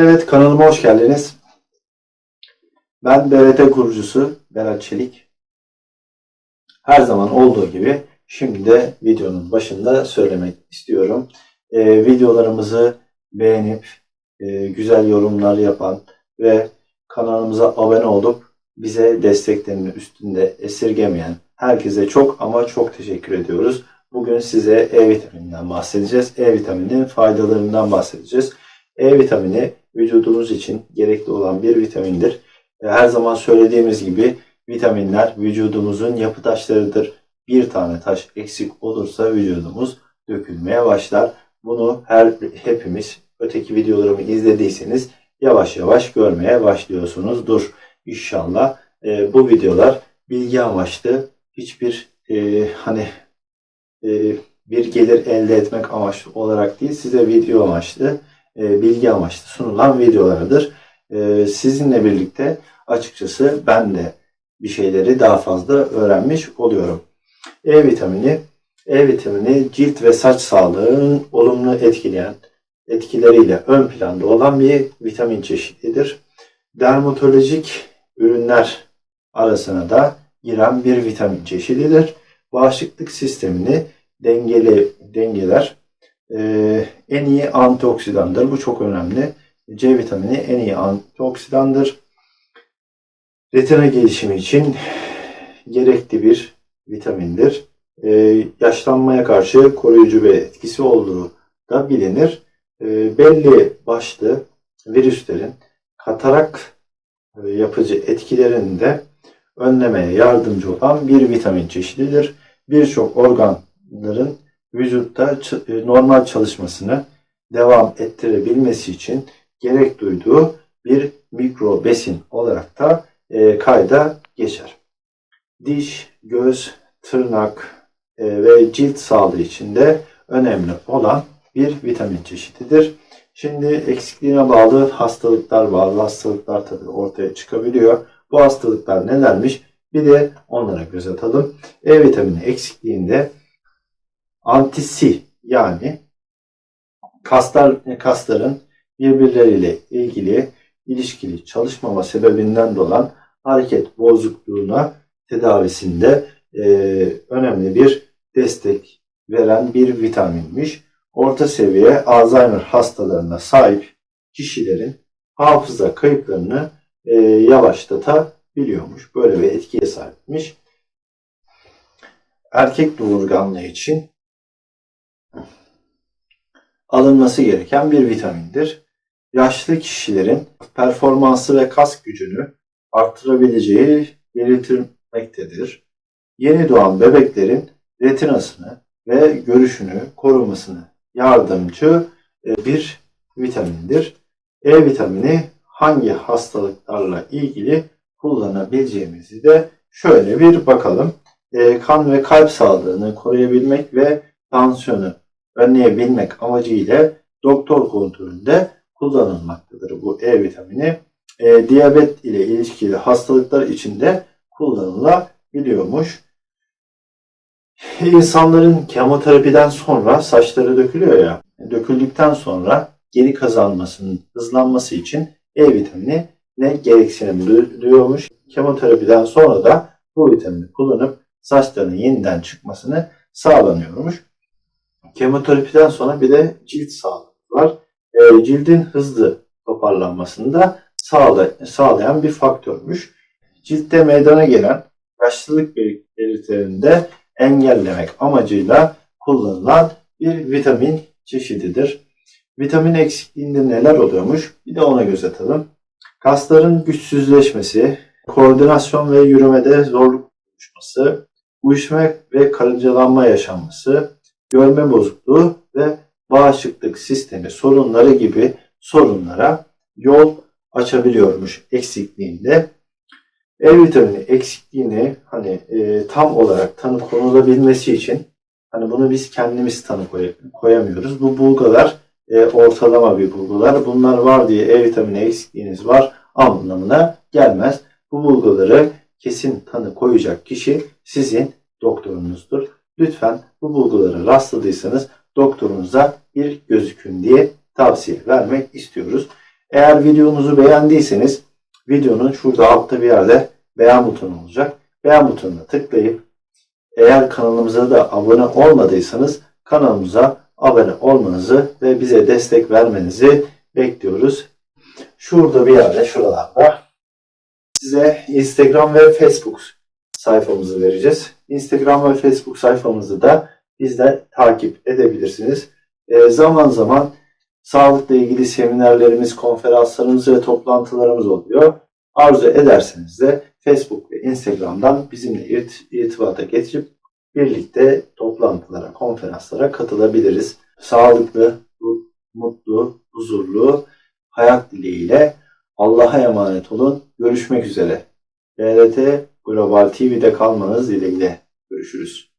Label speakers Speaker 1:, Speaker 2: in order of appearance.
Speaker 1: Evet kanalıma hoş geldiniz. Ben BRT kurucusu Berat Çelik. Her zaman olduğu gibi şimdi de videonun başında söylemek istiyorum. Ee, videolarımızı beğenip e, güzel yorumlar yapan ve kanalımıza abone olup bize desteklerini üstünde esirgemeyen herkese çok ama çok teşekkür ediyoruz. Bugün size E vitamininden bahsedeceğiz. E vitamininin faydalarından bahsedeceğiz. E vitamini vücudumuz için gerekli olan bir vitamindir. Her zaman söylediğimiz gibi vitaminler vücudumuzun yapı taşlarıdır. Bir tane taş eksik olursa vücudumuz dökülmeye başlar. Bunu her hepimiz öteki videolarımı izlediyseniz yavaş yavaş görmeye başlıyorsunuzdur. İnşallah e, bu videolar bilgi amaçlı hiçbir e, hani e, bir gelir elde etmek amaçlı olarak değil size video amaçlı e, bilgi amaçlı sunulan videolardır. E, sizinle birlikte açıkçası ben de bir şeyleri daha fazla öğrenmiş oluyorum. E vitamini E vitamini cilt ve saç sağlığının olumlu etkileyen etkileriyle ön planda olan bir vitamin çeşididir. Dermatolojik ürünler arasına da giren bir vitamin çeşididir. Bağışıklık sistemini dengeli dengeler. Ee, en iyi antioksidandır. Bu çok önemli. C vitamini en iyi antioksidandır. Retina gelişimi için gerekli bir vitamindir. Ee, yaşlanmaya karşı koruyucu bir etkisi olduğu da bilinir. Ee, belli başlı virüslerin katarak e, yapıcı etkilerini de önlemeye yardımcı olan bir vitamin çeşididir. Birçok organların vücutta e, normal çalışmasını devam ettirebilmesi için gerek duyduğu bir mikro besin olarak da e, kayda geçer. Diş, göz, tırnak e, ve cilt sağlığı için de önemli olan bir vitamin çeşididir. Şimdi eksikliğine bağlı hastalıklar, bazı hastalıklar tabii ortaya çıkabiliyor. Bu hastalıklar nelermiş? Bir de onlara göz atalım. E vitamini eksikliğinde antisi yani kaslar kasların birbirleriyle ilgili ilişkili çalışmama sebebinden dolan hareket bozukluğuna tedavisinde e, önemli bir destek veren bir vitaminmiş. Orta seviye Alzheimer hastalarına sahip kişilerin hafıza kayıplarını e, yavaşlatabiliyormuş. Böyle bir etkiye sahipmiş. Erkek doğurganlığı için alınması gereken bir vitamindir. Yaşlı kişilerin performansı ve kas gücünü arttırabileceği belirtilmektedir. Yeni doğan bebeklerin retinasını ve görüşünü korumasını yardımcı e, bir vitamindir. E vitamini hangi hastalıklarla ilgili kullanabileceğimizi de şöyle bir bakalım. E, kan ve kalp sağlığını koruyabilmek ve tansiyonu önleyebilmek amacıyla doktor kontrolünde kullanılmaktadır bu E vitamini. E, diyabet ile ilişkili hastalıklar için de kullanılabiliyormuş. İnsanların kemoterapiden sonra saçları dökülüyor ya, döküldükten sonra geri kazanmasının hızlanması için E vitamini ne gereksinim du- duyuyormuş. Kemoterapiden sonra da bu vitamini kullanıp saçlarının yeniden çıkmasını sağlanıyormuş. Kemoterapiden sonra bir de cilt sağlığı var. E, cildin hızlı toparlanmasını da sağla- sağlayan bir faktörmüş. Ciltte meydana gelen yaşlılık bel- belirtilerini de engellemek amacıyla kullanılan bir vitamin çeşididir. Vitamin eksikliğinde neler oluyormuş? Bir de ona göz atalım. Kasların güçsüzleşmesi, koordinasyon ve yürümede zorluk oluşması, uyuşma ve karıncalanma yaşanması, görme bozukluğu ve bağışıklık sistemi sorunları gibi sorunlara yol açabiliyormuş eksikliğinde. E vitamini eksikliğini hani e, tam olarak tanı konulabilmesi için hani bunu biz kendimiz tanı koy- koyamıyoruz. Bu bulgular e, ortalama bir bulgular. Bunlar var diye E vitamini eksikliğiniz var anlamına gelmez. Bu bulguları kesin tanı koyacak kişi sizin doktorunuzdur. Lütfen bu bulgulara rastladıysanız doktorunuza bir gözükün diye tavsiye vermek istiyoruz. Eğer videomuzu beğendiyseniz videonun şurada altta bir yerde beğen butonu olacak. Beğen butonuna tıklayıp eğer kanalımıza da abone olmadıysanız kanalımıza abone olmanızı ve bize destek vermenizi bekliyoruz. Şurada bir yerde şuralarda size Instagram ve Facebook sayfamızı vereceğiz. Instagram ve Facebook sayfamızı da bizden takip edebilirsiniz. Ee, zaman zaman sağlıkla ilgili seminerlerimiz, konferanslarımız ve toplantılarımız oluyor. Arzu ederseniz de Facebook ve Instagram'dan bizimle irt- irtibata geçip birlikte toplantılara, konferanslara katılabiliriz. Sağlıklı, mutlu, huzurlu hayat dileğiyle Allah'a emanet olun. Görüşmek üzere. BRT Global TV'de kalmanız dileğiyle. Görüşürüz.